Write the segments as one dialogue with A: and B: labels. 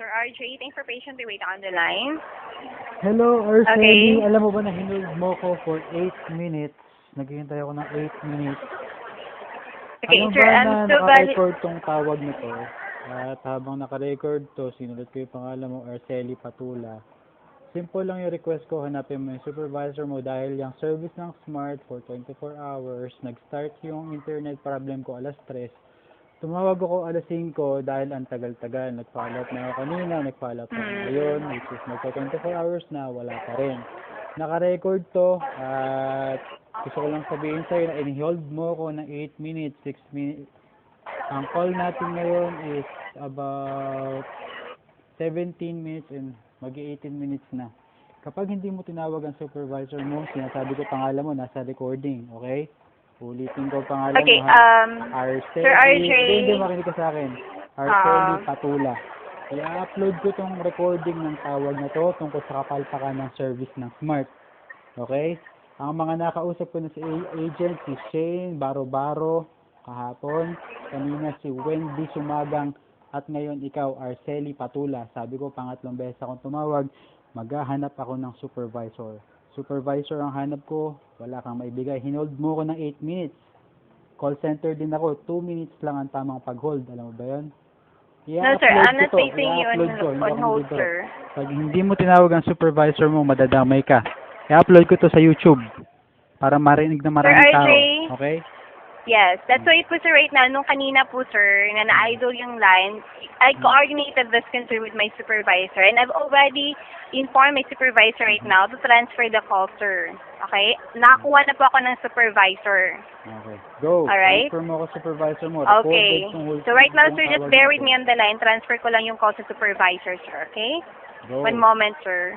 A: Sir RJ, thanks for patiently waiting on the line.
B: Hello, Arceli.
A: Okay.
B: Alam mo ba na hinold mo ko for 8 minutes? Naghihintay ako ng 8 minutes.
A: Okay,
B: Alam
A: sir,
B: ba
A: um,
B: na
A: so
B: naka-record tong tawag nito? At habang naka-record to, sinulat ko yung pangalan mo, Arceli Patula. Simple lang yung request ko, hanapin mo yung supervisor mo dahil yung service ng Smart for 24 hours, nag-start yung internet problem ko alas 3. Tumawag ako alas 5 dahil ang tagal-tagal. Nag-follow up na ako kanina, nag-follow up na ako
A: Hmm.
B: ngayon, which is magka 24 hours na, wala pa rin. Naka-record to at gusto ko lang sabihin sa'yo na in-hold mo ko ng 8 minutes, 6 minutes. Ang call natin ngayon is about 17 minutes and mag 18 minutes na. Kapag hindi mo tinawag ang supervisor mo, sinasabi ko pangalan mo, nasa recording, okay? Ulitin ko pangalan
A: Okay,
B: mo ha.
A: um,
B: Arceli,
A: Sir RJ.
B: Hindi, hindi, makinig ka sa akin. Arceli
A: Ah.
B: Patula. I-upload ko tong recording ng tawag na to tungkol sa kapalpakan ng service ng Smart. Okay? Ang mga nakausap ko na si a- agent, si Shane Baro-Baro, kahapon, kanina si Wendy Sumagang, at ngayon ikaw, Arceli Patula. Sabi ko, pangatlong beses akong tumawag, maghahanap ako ng supervisor. Supervisor ang hanap ko, wala kang maibigay. Hinold mo ko ng 8 minutes. Call center din ako, 2 minutes lang ang tamang pag-hold. Alam mo ba yun?
A: no, sir, I'm not placing you on,
B: ko.
A: On hold, sir.
B: Pag hindi mo tinawag ang supervisor mo, madadamay ka. I-upload ko to sa YouTube para marinig na maraming tao. Okay?
A: Yes, that's why po sir right now, nung kanina po sir, na na-idle yung line, I coordinated this concern with my supervisor and I've already informed my supervisor right now to transfer the call sir. Okay? Nakakuha na po ako ng supervisor.
B: Okay. Go.
A: Alright.
B: Transfer mo ako supervisor mo.
A: Okay. So right now sir, just bear with me on the line. Transfer ko lang yung call sa supervisor sir. Okay?
B: Go.
A: One moment sir.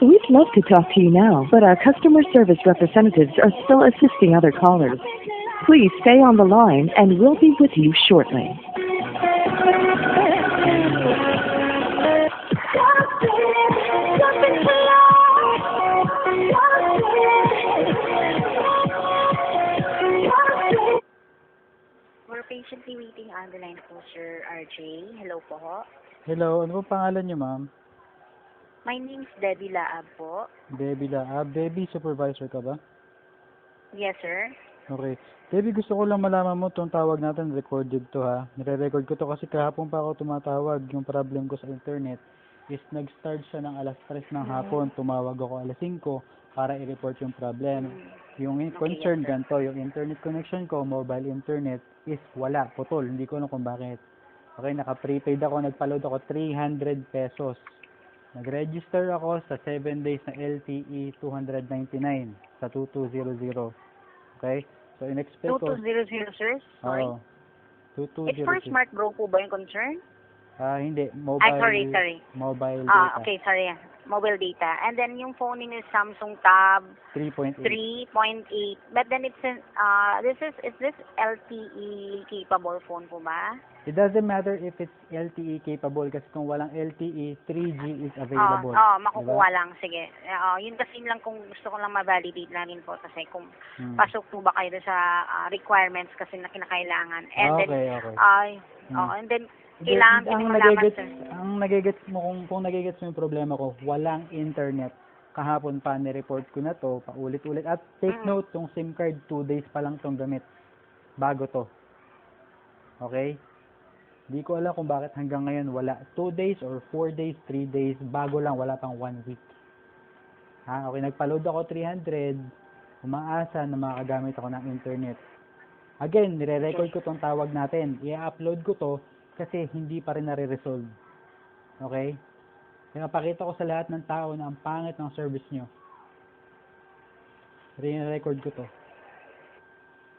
C: We'd love to talk to you now, but our customer service representatives are still assisting other callers. Please stay on the line and we'll be with you shortly.
A: We're patiently waiting on the line po sir RJ. Hello po ho.
B: Hello. Ano po pangalan niyo, ma'am?
A: My name is Debbie Laab po.
B: Debbie la. Ah, Debbie, supervisor ka ba?
A: Yes sir.
B: Okay. Debbie, gusto ko lang malaman mo itong tawag natin, recorded to ha. Nire-record ko to kasi kahapon pa ako tumatawag. Yung problem ko sa internet is nag-start siya ng alas 3 ng hapon. Tumawag ako alas 5 para i-report yung problem. Yung in- concern ganito, yung internet connection ko, mobile internet, is wala, putol. Hindi ko alam kung bakit. Okay, naka-prepaid ako, nagpa-load ako 300 pesos. Nag-register ako sa 7 days na LTE 299 sa 2200. Okay? So, in-expect ko...
A: 2200 sir? Sorry.
B: Oo.
A: It's for
B: 2200.
A: Smart Bro po ba yung concern?
B: Ah, hindi. Mobile.
A: Ay, sorry, sorry.
B: Mobile
A: Ah,
B: data.
A: okay, sorry. Mobile data. And then yung phone nyo is Samsung Tab
B: 3.8.
A: 3.8. But then it's in, uh, this is, is this LTE capable phone po ba?
B: It doesn't matter if it's LTE capable kasi kung walang LTE, 3G is
A: Oo,
B: available.
A: oh, makukuha
B: Diba?
A: lang. Sige. Uh, yun kasi lang kung gusto ko lang ma-validate na rin po kasi kung
B: Hmm.
A: pasok po ba kayo sa ah, requirements kasi na kinakailangan. And then,
B: okay, okay.
A: ay,
B: Hmm.
A: oh, and then, kailangan
B: ang nagigets, ang nagigets mo kung kung nagigets mo yung problema ko, walang internet. Kahapon pa ni-report ko na to, paulit-ulit. At take
A: Mm.
B: note, tong SIM card, 2 days pa lang tong gamit. Bago to. Okay? Di ko alam kung bakit hanggang ngayon wala. 2 days or 4 days, 3 days, bago lang, wala pang 1 week. Ha? Okay, nagpa-load ako 300, umaasa na makagamit ako ng internet. Again, nire-record ko tong tawag natin. I-upload ko to kasi hindi pa rin nare-resolve. Okay? Pinapakita ko sa lahat ng tao na ang pangit ng service nyo. Re-record ko to.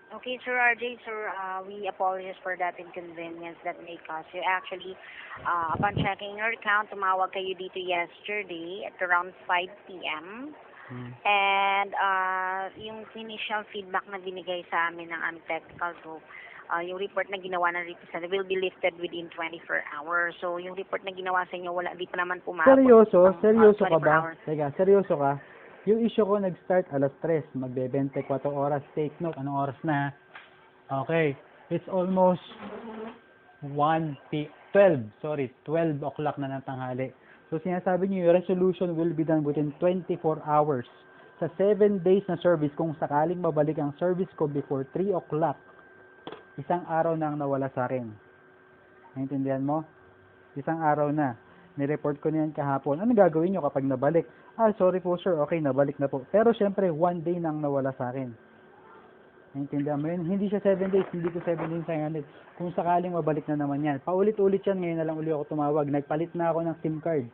D: Okay, Sir RJ, sir, uh, we apologize for that inconvenience that may cause you. Actually, uh, upon checking your account, tumawag kayo dito yesterday at around 5 p.m.
B: Hmm.
D: And uh, yung initial feedback na binigay sa amin ng aming technical group, uh, yung report na ginawa ng representative will be lifted within 24 hours. So, yung report na ginawa sa inyo, wala, di pa naman pumapot.
B: Seryoso?
D: ang, uh,
B: Seryoso ka
D: 24
B: ba?
D: hours.
B: Teka, seryoso ka? Yung issue ko nag-start alas 3, magbe 24 oras. Take note, anong oras na? Okay, it's almost 1 p 12, sorry, 12 o'clock na ng tanghali. So sinasabi niyo yung resolution will be done within 24 hours. Sa 7 days na service, kung sakaling mabalik ang service ko before 3 o'clock, isang araw na ang nawala sa akin. Naintindihan mo? Isang araw na. Nireport ko na yan kahapon. Ano gagawin nyo kapag nabalik? Ah, sorry po sir, okay, nabalik na po. Pero syempre, one day nang nawala sa akin. Naintindihan mo yun? Hindi siya 7 days, hindi ko 7 days sayang Kung sakaling mabalik na naman yan. Paulit-ulit yan, ngayon na lang uli ako tumawag. Nagpalit na ako ng SIM card.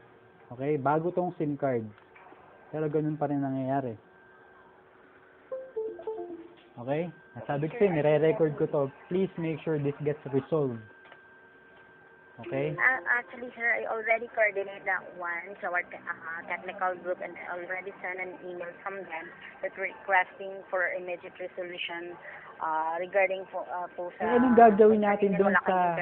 B: Okay, bago tong SIM card. Pero ganun pa rin nangyayari. Okay? Sabi ko sa'yo, nire-record ko to. Please make sure this gets resolved. Okay?
D: Uh, actually, sir, I already coordinated that one to our uh, technical group and I already sent an email from them that requesting for immediate resolution uh, regarding po, uh, po sa...
B: Eh, anong gagawin natin doon sa-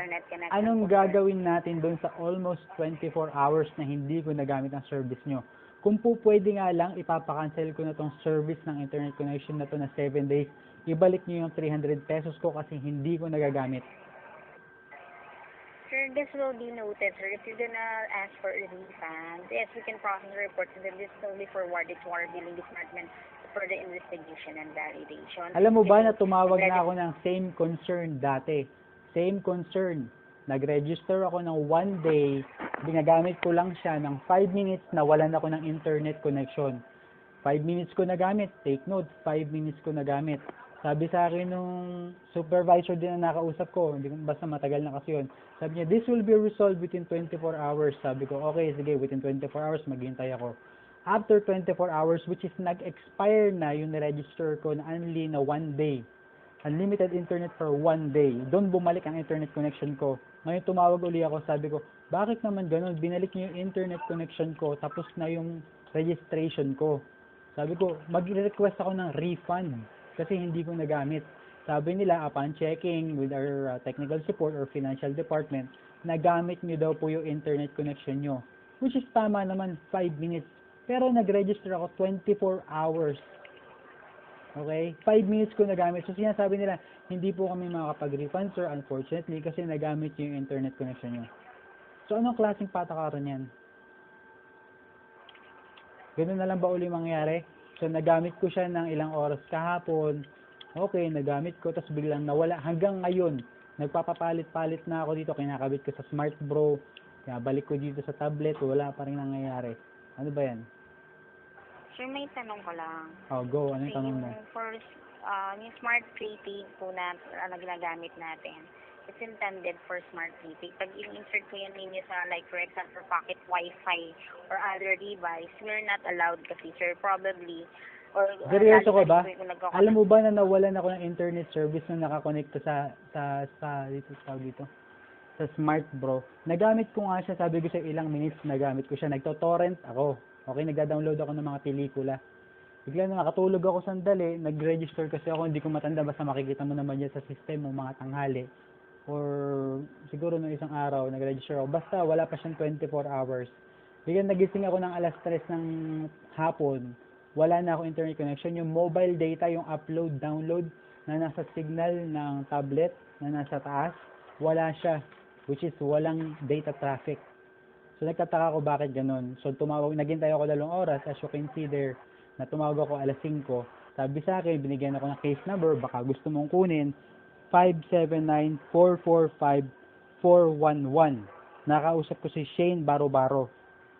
B: Anong gagawin natin doon sa almost 24 hours na hindi ko nagamit ang service nyo? Kung po pwede nga lang, ipapakancel ko na tong service ng internet connection na to na 7 days. Ibalik nyo yung 300 pesos ko kasi hindi ko nagagamit.
D: Sir, this will be noted, sir. If you're gonna ask for a refund, yes, we can process the report and then this will be forwarded to our billing department for the investigation and validation.
B: Alam mo ba na tumawag na ako ng same concern dati? Same concern. Nag-register ako ng one day, ginagamit ko lang siya ng 5 minutes na walan ako ng internet connection. 5 minutes ko nagamit. Take note, 5 minutes ko nagamit. Sabi sa akin nung supervisor din na nakausap ko, hindi ko basta matagal na kasi yun. Sabi niya, this will be resolved within 24 hours. Sabi ko, okay, sige, within 24 hours, maghihintay ako. After 24 hours, which is nag-expire na yung niregister ko na only na one day. Unlimited internet for one day. Doon bumalik ang internet connection ko. Ngayon tumawag uli ako, sabi ko, bakit naman ganun? Binalik niyo yung internet connection ko, tapos na yung registration ko. Sabi ko, mag-request ako ng refund kasi hindi ko nagamit. Sabi nila, upon checking with our uh, technical support or financial department, nagamit niyo daw po yung internet connection nyo. Which is tama naman, 5 minutes. Pero nag-register ako 24 hours. Okay? 5 minutes ko nagamit. So sinasabi nila, hindi po kami makakapag-refund sir, unfortunately, kasi nagamit yung internet connection nyo. So anong klaseng patakaran yan? Ganun na lang ba uli mangyari? So nagamit ko siya ng ilang oras kahapon. Okay, nagamit ko, tapos biglang nawala. Hanggang ngayon, nagpapapalit-palit na ako dito, kinakabit ko sa Smart Bro. Kaya balik ko dito sa tablet, wala pa rin nangyayari. Ano ba yan?
D: Sir, may tanong ko lang.
B: Oh, go. Ano yung tanong mo?
D: for uh, yung smart prepaid po na uh, na ginagamit natin, it's intended for smart prepaid. Pag in-insert ko yan ninyo sa, like, for example, pocket wifi or other device, we're not allowed kasi, sir, probably, or uh,
B: Seryoso
D: lalo
B: ka ba?
D: na
B: Alam mo ba na nawalan ako ng internet service nung nakakonekta sa sa sa dito sa dito sa Smart Bro. Nagamit ko nga siya, sabi ko sa ilang minutes nagamit ko siya. Nagto-torrent ako. Okay, nagda-download ako ng mga pelikula. Bigla na nakatulog ako sandali, nag-register kasi ako, hindi ko matanda, basta makikita mo naman yan sa system mo mga tanghali. Or siguro nung isang araw, nag-register ako. Basta wala pa siyang 24 hours. Biglang nagising ako ng alas 3 ng hapon, wala na ako internet connection. Yung mobile data, yung upload, download na nasa signal ng tablet na nasa taas, wala siya. Which is walang data traffic. So nagtataka ko bakit ganun. So tumawag, naghintay ako dalawang oras, as you can see there, na tumawag ako alas 5. Sabi sa akin, binigyan ako ng case number, baka gusto mong kunin, 579-445-411. Nakausap ko si Shane Baro-Baro.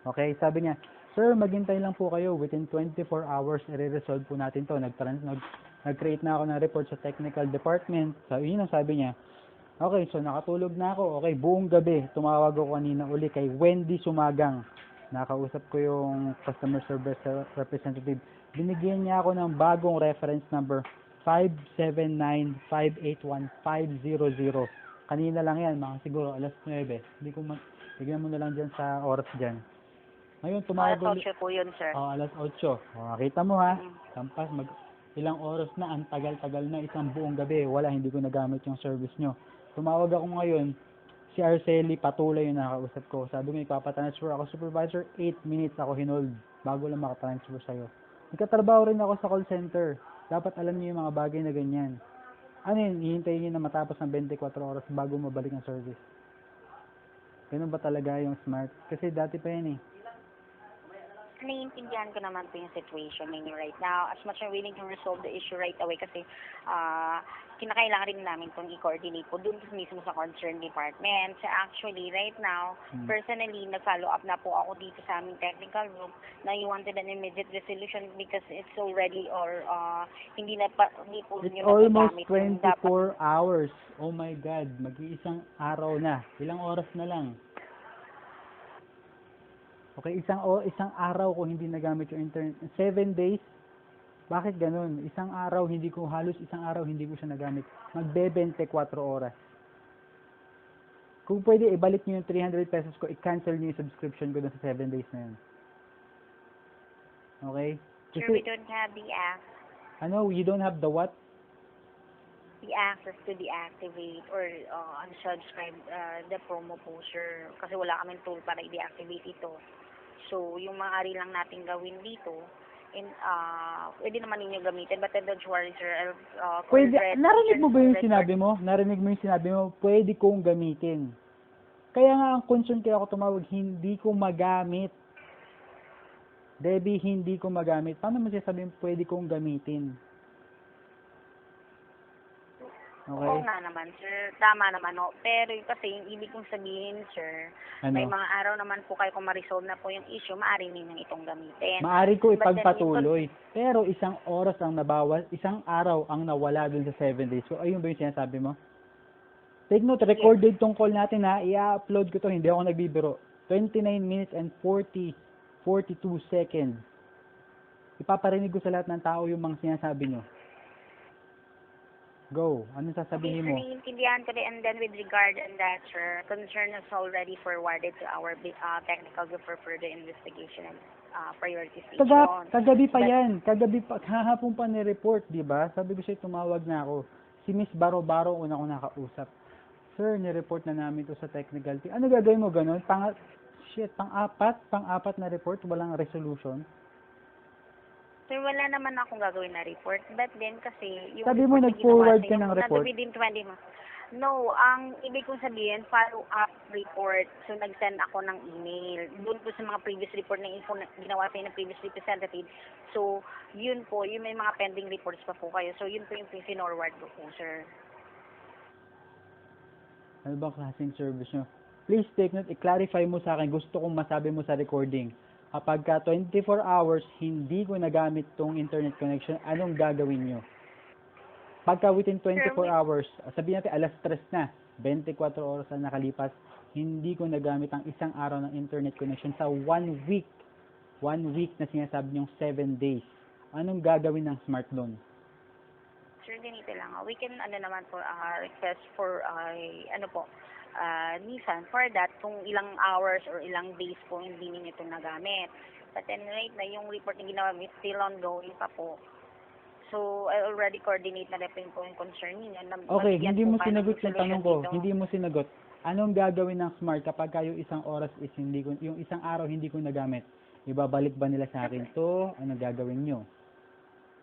B: Okay, sabi niya, Sir, maghintay lang po kayo. Within 24 hours, i-resolve po natin to. Nag-trans, nag, nag-create na ako ng report sa technical department. So, yun ang sabi niya. Okay, so nakatulog na ako. Okay, buong gabi, tumawag ako kanina uli kay Wendy Sumagang nakausap ko yung customer service representative. Binigyan niya ako ng bagong reference number 579-581-500. Kanina lang yan, mga siguro alas 9. Hindi ko ma- bigyan mo na lang dyan sa oras dyan. Ngayon, tumawag
D: Alas
B: ulit.
D: 8 po yun, sir.
B: Oh, alas 8. Oh, nakita mo ha,
D: Mm.
B: Tampas, mag, ilang oras na, ang tagal-tagal na, isang buong gabi, wala, hindi ko nagamit yung service nyo. Tumawag ako ngayon, si Arceli, patuloy yung nakausap ko. Sabi ko, ipapatransfer ako, supervisor, 8 minutes ako hinold bago lang makatransfer sa'yo. Nagkatrabaho rin ako sa call center. Dapat alam niyo yung mga bagay na ganyan. Ano yun, hihintayin niyo na matapos ng 24 oras bago mabalik ang service. Ganun ba talaga yung smart? Kasi dati pa yan eh.
D: Naiintindihan ko naman po yung situation ninyo right now. As much as willing to resolve the issue right away kasi ah kinakailangan rin namin itong i-coordinate po dun mismo sa concerned department. So actually, right now,
B: Hmm.
D: personally, nag-follow up na po ako dito sa aming technical room na you wanted an immediate resolution because it's already or ah hindi na pa, hindi po
B: It's almost
D: nagagamit yung dapat
B: 24 hours. Oh my God, mag-iisang araw na. Ilang oras na lang. Okay, isang o isang araw ko hindi nagamit yung internet. Seven days. Bakit ganun? Isang araw hindi ko halos isang araw hindi ko siya nagamit. Magbe 24 oras. Kung pwede ibalik niyo yung 300 pesos ko, i-cancel niyo yung subscription ko dun sa 7 days na yun. Okay?
D: sure we don't have the act
B: ano, you don't have the what?
D: the access to deactivate or uh, unsubscribe uh, the promo poster kasi wala kaming tool para i-deactivate ito. So, yung maaari lang natin gawin dito, in, uh, pwede naman ninyo gamitin, but then don't worry, sir. Uh,
B: Pwede, narinig mo ba yung sinabi mo? Narinig mo yung sinabi mo, pwede kong gamitin. Kaya nga ang concern kaya ako tumawag, hindi ko magamit. Debbie, hindi ko magamit. Paano mo sasabihin, pwede kong gamitin?
D: Oo
B: Okay?
D: nga naman, sir. Tama naman, no. Pero yung kasi, yung ibig kong sabihin, sir, may
B: Ano?
D: mga araw naman po kayo kung ma-resolve na po yung issue, maaari ninyong itong gamitin.
B: Maari ko
D: But then
B: ipagpatuloy. Pero isang oras ang nabawas, isang araw ang nawala dun sa 7 days. So, ayun ba yung sinasabi mo? Take note, recorded tong call natin ha. I-upload ko to, hindi ako nagbibiro. 29 minutes and 40, 42 seconds. Ipaparinig ko sa lahat ng tao yung mga sinasabi nyo. Go. Anong sasabihin
D: okay,
B: mo?
D: sir, naiintindihan ko. And then with regard on that, sir, concern is already forwarded to our uh, technical group for further investigation and uh, prioritization.
B: Kaga, kagabi pa
D: But-
B: yan. Kagabi pa, kahapon pa ni-report, di ba? Sabi ko siya, tumawag na ako. Si Miss Baro-Baro, una ko nakausap. Sir, ni-report na namin to sa technical team. Ano gagawin mo ganun? Pang, shit, pang-apat? Pang-apat na report? Walang resolution?
D: Sir, wala naman akong gagawin na report. But then kasi, yung
B: Sabi mo, nag-forward ka ng report?
D: within 20 months. No, ang ibig kong sabihin, follow-up report. So, nag-send ako ng email. Doon po sa mga previous report na info na ginawa sa ng previous representative. So, yun po, yun may mga pending reports pa po kayo. So, yun po yung pinorward ko po, sir.
B: Ano bang klaseng service nyo? Please take note, i-clarify mo sa akin. Gusto kong masabi mo sa recording. Kapag ka 24 hours, hindi ko nagamit tong internet connection, anong gagawin nyo? Pagka within 24
D: Sir, we-
B: hours, sabihin natin alas 3 na, 24 oras na nakalipas, hindi ko nagamit ang isang araw ng internet connection sa one week. One week na sinasabi nyong 7 days. Anong gagawin ng smart doon?
D: Sir, ganito lang. We can, ano naman po, uh, request for, uh, ano po, uh, Nissan for that, kung ilang hours or ilang days po hindi ninyo ito nagamit. But then right na yung report na ginawa is still ongoing pa po. So, I already coordinate na rin po yung concern ninyo. Na
B: Okay, hindi mo
D: kayo
B: sinagot yung tanong ko.
D: dito.
B: Hindi mo sinagot. Anong gagawin ng smart kapag ka yung isang oras is hindi ko, yung isang araw hindi ko nagamit? Ibabalik ba nila sa akin to? Ano gagawin nyo?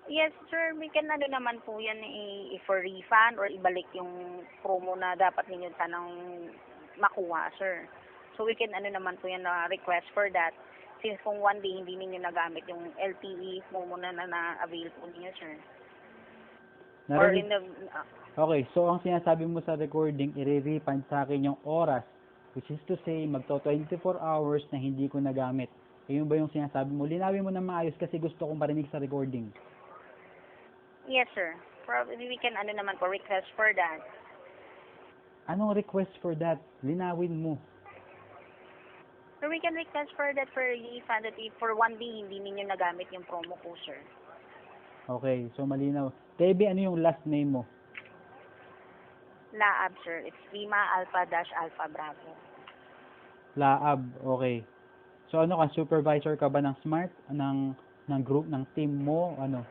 D: Yes, sir. We can ano naman po yan i- for refund or ibalik yung promo na dapat ninyo sanang makuha, sir. So we can ano naman po yan na request for that. Since kung one day hindi ninyo nagamit yung LTE promo na na, na-avail po ninyo, sir. Or
B: Narinig-
D: in the, ah,
B: Okay, so ang sinasabi mo sa recording, i-refund sa akin yung oras, which is to say, magto 24 hours na hindi ko nagamit. Ayun ba yung sinasabi mo? Linawin mo na maayos kasi gusto kong marinig sa recording.
D: Yes, sir. Probably we can ano naman po request for that.
B: Anong request for that? Linawin mo.
D: So we can request for that for refund that if for one day hindi ninyo nagamit yung promo po, sir.
B: Okay, so malinaw. Debbie, ano yung last name mo?
D: Laab, sir. It's Lima Alpha dash Alpha Bravo.
B: Laab, okay. So ano ka, supervisor ka ba ng Smart? Ng, ng group, ng team mo? Ano?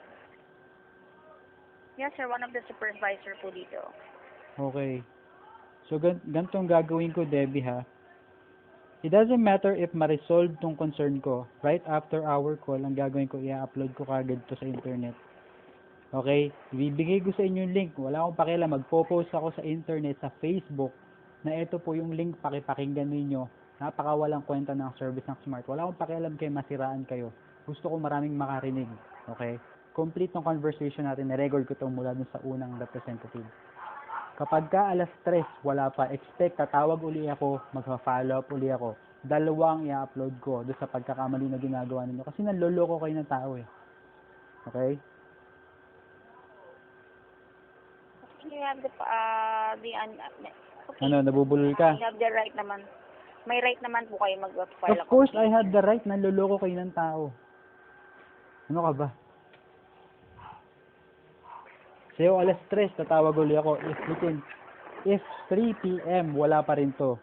D: Yes, sir. One of the supervisor po dito.
B: Okay. So, gan ganitong gagawin ko, Debbie, ha? It doesn't matter if ma-resolve tong concern ko. Right after our call, ang gagawin ko, i-upload ko kagad to sa internet. Okay? Ibibigay ko sa inyo yung link. Wala akong pakialam. Magpo-post ako sa internet, sa Facebook, na ito po yung link, pakipakinggan ninyo. Napakawalang kwenta ng service ng Smart. Wala akong pakialam kayo, masiraan kayo. Gusto ko maraming makarinig. Okay? Complete ng conversation natin, na-record ko to mula dun sa unang representative. Kapag ka alas 3, wala pa, expect, tatawag uli ako, magpa-follow up uli ako. Dalawang i-upload ko doon sa pagkakamali na ginagawa ninyo. Kasi nanloloko kayo ng tao eh. Okay?
D: You have the, uh, the, un- okay.
B: Ano, nabubulol ka?
D: You have the right naman. May right naman po kayo mag-file
B: Of course, I had the right. Nanloloko kayo ng tao. Ano ka ba? Sa'yo, alas 3, tatawag uli ako. If within, if 3 p.m., wala pa rin to.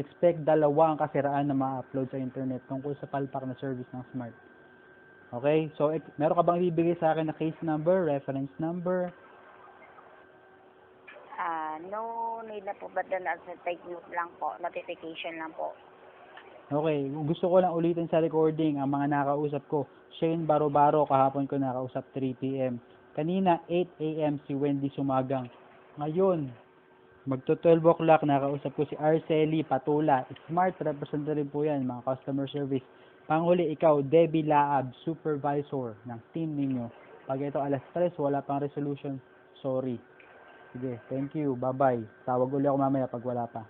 B: Expect dalawang kasiraan na ma-upload sa internet tungkol sa palpak na service ng Smart. Okay? So, ek- meron ka bang ibibigay sa akin na case number, reference number?
D: Ah, no need na po, but then as a take note lang po, notification lang po.
B: Okay, gusto ko lang ulitin sa recording ang mga nakausap ko. Shane Baro-Baro, kahapon ko nakausap 3 p.m. Kanina, 8 a.m. si Wendy Sumagang. Ngayon, magto 12 o'clock, nakausap ko si Arceli Patula. Smart representative po yan, mga customer service. Panghuli, ikaw, Debbie Laab, supervisor ng team ninyo. Pag ito alas 3, wala pang resolution, sorry. Sige, thank you, bye-bye. Tawag uli ako mamaya pag wala pa.